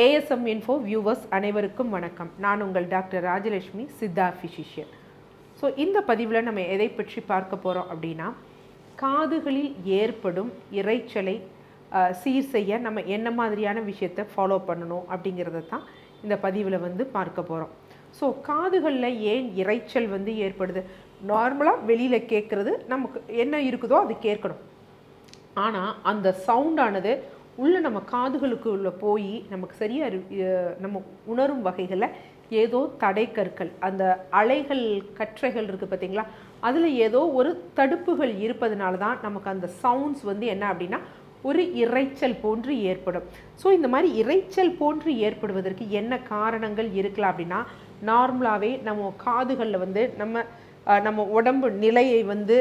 ASM info viewers அனைவருக்கும் வணக்கம். நான் உங்கள் doctor Rajalakshmi Siddha physician so இந்த பதிவில் நம்ம எதை பற்றி பார்க்க போகிறோம் அப்படின்னா காதுகளில் ஏற்படும் இரைச்சலை சீர் செய்ய நம்ம என்ன மாதிரியான விஷயத்தை ஃபாலோ பண்ணணும் அப்படிங்கிறத தான் இந்த பதிவில் வந்து பார்க்க போகிறோம் ஸோ காதுகளில் ஏன் இரைச்சல் வந்து ஏற்படுது? நார்மலாக வெளியில் கேட்குறது நமக்கு என்ன இருக்குதோ அது கேட்கணும். ஆனால் அந்த சவுண்டானது உள்ளே நம்ம காதுகளுக்குள்ளே போய் நமக்கு சரியாக நம்ம உணரும் வகைகளில் ஏதோ தடை கற்கள் அந்த அலைகள் கற்றைகள் இருக்குது பார்த்தீங்களா அதில் ஏதோ ஒரு தடுப்புகள் இருப்பதனால தான் நமக்கு அந்த சவுண்ட்ஸ் வந்து என்ன அப்படின்னா ஒரு இரைச்சல் போன்று ஏற்படும். ஸோ இந்த மாதிரி இரைச்சல் போன்று ஏற்படுவதற்கு என்ன காரணங்கள் இருக்கலாம் அப்படின்னா நார்மலாகவே நம்ம காதுகளில் வந்து நம்ம நம்ம உடம்பு நிலையை வந்து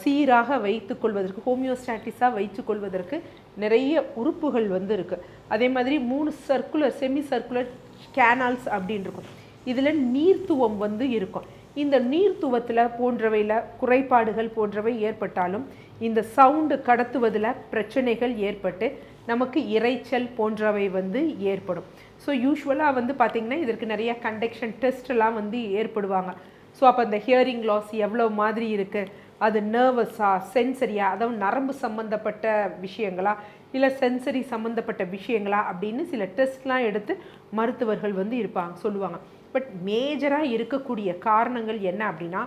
சீராக வைத்துக்கொள்வதற்கு ஹோமியோஸ்டாட்டிஸாக வைத்துக்கொள்வதற்கு நிறைய உறுப்புகள் வந்து இருக்குது அதே மாதிரி மூணு சர்க்குலர் செமி சர்க்குலர் கேனால்ஸ் அப்படின்னு இருக்கும். இதில் நீர்த்துவம் வந்து இருக்கும். இந்த நீர்த்துவத்தில் போன்றவையில் குறைபாடுகள் போன்றவை ஏற்பட்டாலும் இந்த சவுண்டு கடத்துவதில் பிரச்சனைகள் ஏற்பட்டு நமக்கு இரைச்சல் போன்றவை வந்து ஏற்படும். ஸோ யூஸ்வலாக வந்து பார்த்திங்கன்னா இதற்கு நிறைய கண்டெக்ஷன் டெஸ்ட்லாம் வந்து ஏற்படுவாங்க. ஸோ அப்போ அந்த ஹியரிங் லாஸ் எவ்வளோ மாதிரி இருக்குது அது நர்வஸா சென்சரியா அதாவது நரம்பு சம்மந்தப்பட்ட விஷயங்களா? இல்லை சென்சரி சம்மந்தப்பட்ட விஷயங்களா? அப்படின்னு சில டெஸ்ட்லாம் எடுத்து மருத்துவர்கள் வந்து இருப்பாங்க சொல்லுவாங்க. பட் மேஜராக இருக்கக்கூடிய காரணங்கள் என்ன அப்படின்னா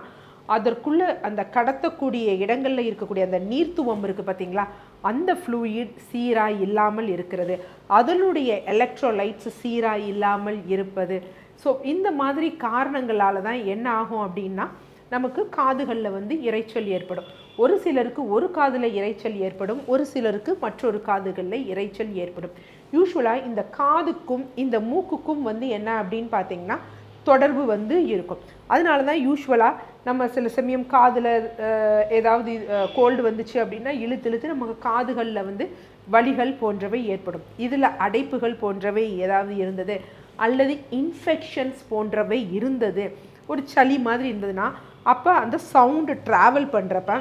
அதற்குள்ளே அந்த கடத்தக்கூடிய இடங்களில் இருக்கக்கூடிய அந்த நீர்த்துவம் இருக்குது பார்த்தீங்களா அந்த ஃப்ளூயிட் சீராக இல்லாமல் இருக்கிறது. அதனுடைய எலக்ட்ரோலைட்ஸ் சீராக இல்லாமல் இருப்பது. ஸோ இந்த மாதிரி காரணங்களால் தான் என்ன ஆகும் அப்படின்னா நமக்கு காதுகளில் வந்து இரைச்சல் ஏற்படும். ஒரு சிலருக்கு ஒரு காதில் இரைச்சல் ஏற்படும் ஒரு சிலருக்கு மற்றொரு காதுகளில் இரைச்சல் ஏற்படும். யூஸ்வலாக இந்த காதுக்கும் இந்த மூக்குக்கும் வந்து என்ன அப்படின்னு பார்த்தீங்கன்னா தொடர்பு வந்து இருக்கும். அதனால தான் யூஸ்வலாக நம்ம சில சமயம் காதில் ஏதாவது கோல்டு வந்துச்சு அப்படின்னா இழுத்து இழுத்து நமக்கு காதுகளில் வந்து வலிகள் போன்றவை ஏற்படும். இதில் அடைப்புகள் போன்றவை ஏதாவது இருந்தது அல்லது இன்ஃபெக்ஷன்ஸ் போன்றவை இருந்தது ஒரு சளி மாதிரி இருந்ததுன்னா அப்போ அந்த சவுண்டு ட்ராவல் பண்ணுறப்ப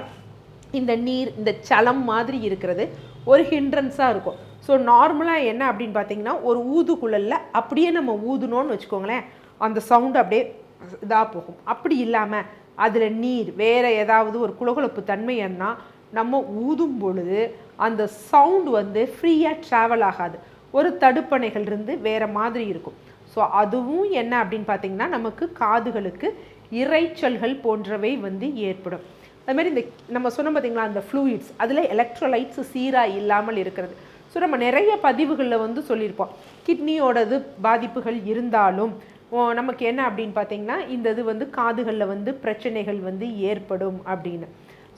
இந்த நீர் இந்த சலம் மாதிரி இருக்கிறது ஒரு ஹிண்ட்ரன்ஸாக இருக்கும். ஸோ நார்மலாக என்ன அப்படின்னு பார்த்தீங்கன்னா ஒரு ஊதுக்குழலில் அப்படியே நம்ம ஊதுனோன்னு வச்சுக்கோங்களேன் அந்த சவுண்டு அப்படியே இதாக போகும். அப்படி இல்லாமல் அதில் நீர் வேறு ஏதாவது ஒரு குளகுளப்பு தன்மைன்னா நம்ம ஊதும் பொழுது அந்த சவுண்டு வந்து ஃப்ரீயாக ட்ராவல் ஆகாது. ஒரு தடுப்பணைகள் இருந்து வேறு மாதிரி இருக்கும். ஸோ அதுவும் என்ன அப்படின்னு பார்த்தீங்கன்னா நமக்கு காதுகளுக்கு இரைச்சல்கள் போன்றவை வந்து ஏற்படும். அதுமாதிரி இந்த நம்ம சொன்னோம் பார்த்திங்களா அந்த ஃப்ளூயிட்ஸ் அதில் எலக்ட்ரோலைட்ஸ் சீராக இல்லாமல் இருக்கிறது. ஸோ நம்ம நிறைய பதிவுகளில் வந்து சொல்லியிருப்போம். கிட்னியோடது பாதிப்புகள் இருந்தாலும் நமக்கு என்ன அப்படின்னு பார்த்தீங்கன்னா இந்த இது வந்து காதுகளில் வந்து பிரச்சனைகள் வந்து ஏற்படும் அப்படின்னு.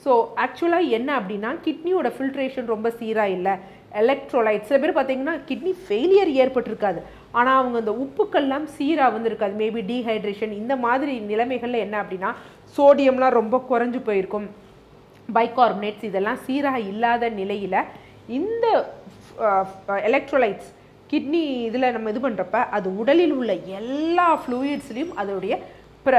ஸோ ஆக்சுவலாக என்ன அப்படின்னா கிட்னியோட ஃபில்ட்ரேஷன் ரொம்ப சீராக இல்லை. எலக்ட்ரோலைட் சில பேர் பார்த்தீங்கன்னா கிட்னி ஃபெயிலியர் ஏற்பட்டிருக்காது. ஆனால் அவங்க அந்த உப்புக்கள்லாம் சீராக வந்து இருக்காது மேபி டீஹைட்ரேஷன் இந்த மாதிரி நிலைமைகளில் என்ன அப்படின்னா சோடியம்லாம் ரொம்ப குறைஞ்சு போயிருக்கும். பைகார்பனேட்ஸ் இதெல்லாம் சீராக இல்லாத நிலையில் இந்த எலக்ட்ரோலைட்ஸ் கிட்னி இதில் நம்ம இது பண்ணுறப்ப அது உடலில் உள்ள எல்லா ஃப்ளூயிட்ஸ்லேயும் அதோடைய பிர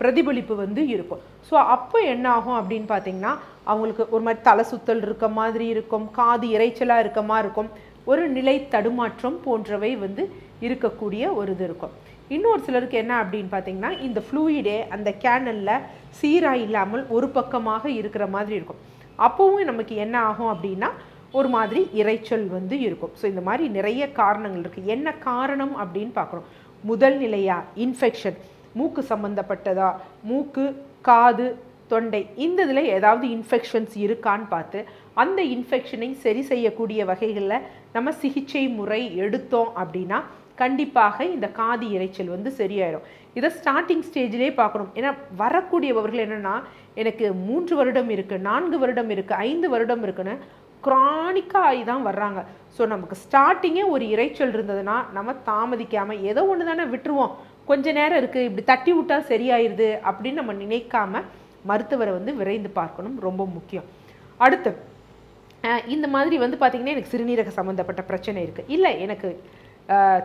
பிரதிபலிப்பு வந்து இருக்கும். ஸோ அப்போ என்ன ஆகும் அப்படின்னு பார்த்தீங்கன்னா அவங்களுக்கு ஒரு மாதிரி தலை சுத்தல் இருக்க மாதிரி இருக்கும் காது இரைச்சலாக இருக்க மாதிரி இருக்கும் ஒரு நிலை தடுமாற்றம் போன்றவை வந்து இருக்கக்கூடிய ஒரு இது இருக்கும். இன்னொரு சிலருக்கு என்ன அப்படின்னு பார்த்தீங்கன்னா இந்த ஃப்ளூயிடே அந்த கேனலில் சீராக இல்லாமல் ஒரு பக்கமாக இருக்கிற மாதிரி இருக்கும். அப்போவும் நமக்கு என்ன ஆகும் அப்படின்னா ஒரு மாதிரி இரைச்சல் வந்து இருக்கும். ஸோ இந்த மாதிரி நிறைய காரணங்கள் இருக்குது என்ன காரணம் அப்படின்னு பார்க்குறோம் முதல் நிலையா? இன்ஃபெக்ஷன் மூக்கு சம்மந்தப்பட்டதா மூக்கு காது தொண்டை. இந்த இதில் ஏதாவது இன்ஃபெக்ஷன்ஸ் இருக்கான்னு பார்த்து அந்த இன்ஃபெக்ஷனை சரி செய்யக்கூடிய வகைகளில் நம்ம சிகிச்சை முறை எடுத்தோம் அப்படின்னா கண்டிப்பாக இந்த காது இரைச்சல் வந்து சரியாயிடும் இதை ஸ்டார்டிங் ஸ்டேஜிலே பார்க்கணும். ஏன்னா வரக்கூடியவர்கள் என்னென்னா எனக்கு மூன்று வருடம் இருக்குது நான்கு வருடம் இருக்குது ஐந்து வருடம் இருக்குன்னு க்ரானிக்காக ஆகி தான் வர்றாங்க. ஸோ நமக்கு ஸ்டார்டிங்கே ஒரு இரைச்சல் இருந்ததுன்னா நம்ம தாமதிக்காமல் ஏதோ ஒன்று தானே விட்டுருவோம். கொஞ்ச நேரம் இருக்குது இப்படி தட்டி விட்டா சரியாயிருது அப்படின்னு நம்ம நினைக்காம மருத்துவரை வந்து விரைந்து பார்க்கணும் ரொம்ப முக்கியம். அடுத்து இந்த மாதிரி வந்து பார்த்திங்கன்னா எனக்கு சிறுநீரக சம்மந்தப்பட்ட பிரச்சனை இருக்குது இல்லை எனக்கு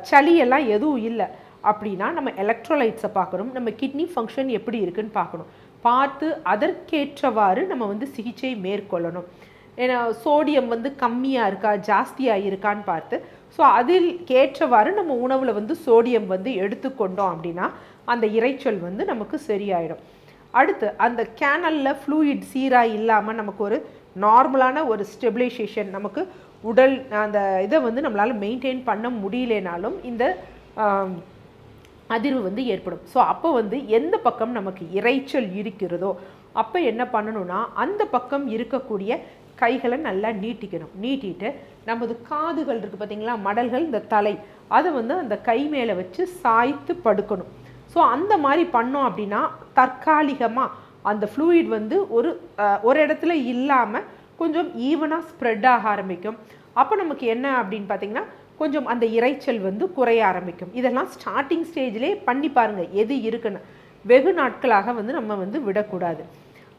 சளியெல்லாம் எதுவும் இல்லை அப்படின்னா நம்ம எலக்ட்ரோலைட்ஸை பார்க்கணும். நம்ம கிட்னி ஃபங்க்ஷன் எப்படி இருக்குன்னு பார்க்கணும். பார்த்து அதற்கேற்றவாறு நம்ம வந்து சிகிச்சை மேற்கொள்ளணும். ஏன்னா சோடியம் வந்து கம்மியாக இருக்கா ஜாஸ்தியாக இருக்கான்னு பார்த்து. ஸோ அதில் ஏற்றவாறு நம்ம உணவில் வந்து சோடியம் வந்து எடுத்துக்கொண்டோம் அப்படின்னா அந்த இரைச்சல் வந்து நமக்கு சரியாயிடும். அடுத்து அந்த கேனலில் ஃப்ளூயிட் சீராக இல்லாமல் நமக்கு ஒரு நார்மலான ஒரு ஸ்டெபிலைசேஷன் நமக்கு உடல் அந்த இதை வந்து நம்மளால் மெயின்டைன் பண்ண முடியலனாலும் இந்த அதிர்வு வந்து ஏற்படும். ஸோ அப்போ வந்து எந்த பக்கம் நமக்கு இரைச்சல் இருக்கிறதோ அப்போ என்ன பண்ணணும்னா அந்த பக்கம் இருக்கக்கூடிய கைகளை நல்லா நீட்டிக்கணும். நீட்டிட்டு நமது காதுகள் இருக்குது பார்த்தீங்களா மடல்கள் இந்த தலை. அதை வந்து அந்த கை மேலே வச்சு சாய்த்து படுக்கணும். ஸோ அந்த மாதிரி பண்ணோம் அப்படின்னா தற்காலிகமாக அந்த ஃப்ளூயிட் வந்து ஒரு ஒரு இடத்துல இல்லாமல் கொஞ்சம் ஈவனாக ஸ்ப்ரெட் ஆக ஆரம்பிக்கும். அப்போ நமக்கு என்ன அப்படின்னு பார்த்தீங்கன்னா கொஞ்சம் அந்த இரைச்சல் வந்து குறைய ஆரம்பிக்கும். இதெல்லாம் ஸ்டார்டிங் ஸ்டேஜ்லேயே பண்ணி பாருங்கள் எது இருக்குன்னு. வெகு நாட்களாக வந்து நம்ம வந்து விடக்கூடாது.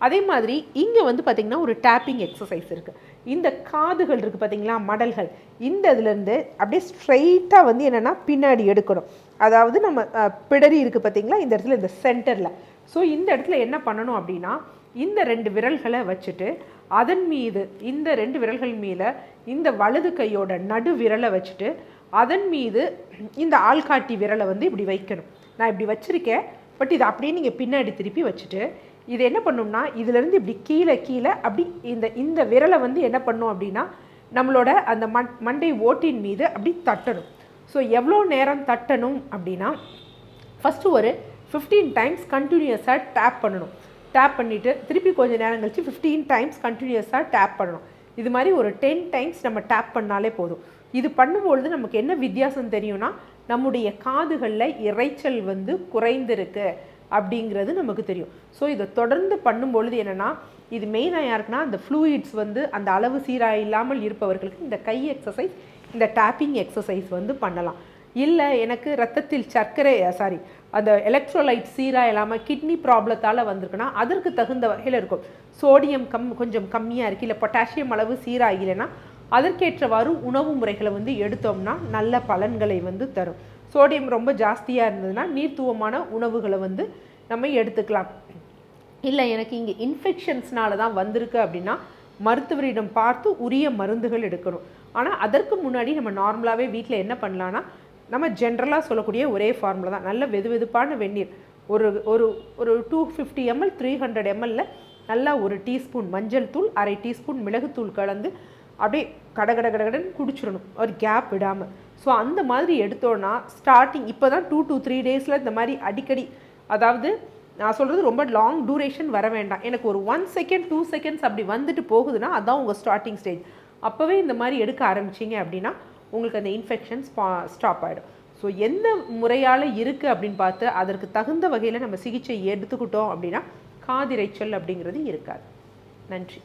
அதே மாதிரி இங்கே வந்து பார்த்திங்கன்னா ஒரு டேப்பிங் எக்ஸசைஸ் இருக்குது இந்த காதுகள் இருக்குது பார்த்திங்களா மடல்கள். இந்த இதுலேருந்து அப்படியே ஸ்ட்ரைட்டாக வந்து என்னென்னா பின்னாடி எடுக்கணும். அதாவது நம்ம பிடரி இருக்குது பார்த்தீங்களா இந்த இடத்துல இந்த சென்டரில் ஸோ இந்த இடத்துல என்ன பண்ணணும் அப்படின்னா இந்த ரெண்டு விரல்களை வச்சுட்டு அதன் மீது இந்த ரெண்டு விரல்கள் மீது இந்த வலது கையோட நடு விரலை வச்சுட்டு அதன் மீது இந்த ஆள்காட்டி விரலை வந்து இப்படி வைக்கணும். நான் இப்படி வச்சுருக்கேன் பட் இதை அப்படியே நீங்கள் பின்னாடி திருப்பி வச்சுட்டு இது என்ன பண்ணும்னா இதுலேருந்து இப்படி கீழே கீழே அப்படி இந்த இந்த விரலை வந்து என்ன பண்ணும் அப்படின்னா நம்மளோட அந்த மண் மண்டை ஓட்டின் மீது அப்படி தட்டணும். ஸோ எவ்வளோ நேரம் தட்டணும் அப்படின்னா ஃபஸ்ட்டு ஒரு ஃபிஃப்டீன் டைம்ஸ் கண்டினியூஸாக டேப் பண்ணணும். டேப் பண்ணிவிட்டு திருப்பி கொஞ்சம் நேரம் கழிச்சு ஃபிஃப்டீன் டைம்ஸ் கண்டினியூஸாக டேப் பண்ணணும். இது மாதிரி ஒரு டென் டைம்ஸ் நம்ம டேப் பண்ணாலே போதும். இது பண்ணும்பொழுது நமக்கு என்ன வித்தியாசம் தெரியும்னா நம்முடைய காதுகளில் இரைச்சல் வந்து குறைந்திருக்கு. அப்படிங்கிறது நமக்கு தெரியும். ஸோ இதை தொடர்ந்து பண்ணும்பொழுது என்னென்னா இது மெயினாக யாருக்குன்னா அந்த ஃப்ளூயிட்ஸ் வந்து அந்த அளவு சீராக இல்லாமல் இருப்பவர்களுக்கு இந்த கை எக்ஸசைஸ் இந்த டேப்பிங் எக்ஸசைஸ் வந்து பண்ணலாம். இல்லை எனக்கு ரத்தத்தில் சர்க்கரை சாரி அந்த எலக்ட்ரோலைட் சீராக இல்லாமல் கிட்னி ப்ராப்ளத்தால் வந்திருக்குன்னா அதற்கு தகுந்த வகையில் இருக்கும். சோடியம் கம் கொஞ்சம் கம்மியாக இருக்குது இல்லை பொட்டாசியம் அளவு சீராக இல்லைன்னா அதற்கேற்றவாறு உணவு முறைகளை வந்து எடுத்தோம்னா நல்ல பலன்களை வந்து தரும். சோடியம் ரொம்ப ஜாஸ்தியாக இருந்ததுன்னா நீர்த்துவமான உணவுகளை வந்து நம்ம எடுத்துக்கலாம். இல்லை எனக்கு இங்கே இன்ஃபெக்ஷன்ஸ்னால தான் வந்திருக்கு அப்படின்னா மருத்துவரிடம் பார்த்து உரிய மருந்துகள் எடுக்கணும். ஆனால் அதற்கு முன்னாடி நம்ம நார்மலாகவே வீட்டில் என்ன பண்ணலான்னா நம்ம ஜென்ரலாக சொல்லக்கூடிய ஒரே ஃபார்முலா தான். நல்ல வெது வெதுப்பான வெந்நீர். ஒரு ஒரு ஒரு two fifty ML three hundred எம்எல்ல நல்லா ஒரு டீஸ்பூன் மஞ்சள் தூள் அரை டீஸ்பூன் மிளகுத்தூள் கலந்து அப்படியே கட கட கடகடன்னு குடிச்சிடணும். ஒரு கேப் விடாமல் ஸோ அந்த மாதிரி எடுத்தோன்னா ஸ்டார்டிங் இப்போ தான் டூ டூ த்ரீ டேஸில் இந்த மாதிரி அடிக்கடி அதாவது நான் சொல்கிறது ரொம்ப லாங் டூரேஷன் வர வேண்டாம். எனக்கு ஒரு ஒன் செகண்ட் டூ செகண்ட்ஸ் அப்படி வந்துட்டு போகுதுன்னா அதான் உங்கள் ஸ்டார்டிங் ஸ்டேஜ் அப்போவே இந்த மாதிரி எடுக்க ஆரம்பிச்சிங்க அப்படின்னா உங்களுக்கு அந்த இன்ஃபெக்ஷன் ஸ்டாப் ஆகிடும் ஸோ எந்த முறையால் இருக்குது அப்படின்னு பார்த்து அதற்கு தகுந்த வகையில் நம்ம சிகிச்சை எடுத்துக்கிட்டோம் அப்படின்னா காதிரைச்சல் அப்படிங்கிறது இருக்காது. நன்றி.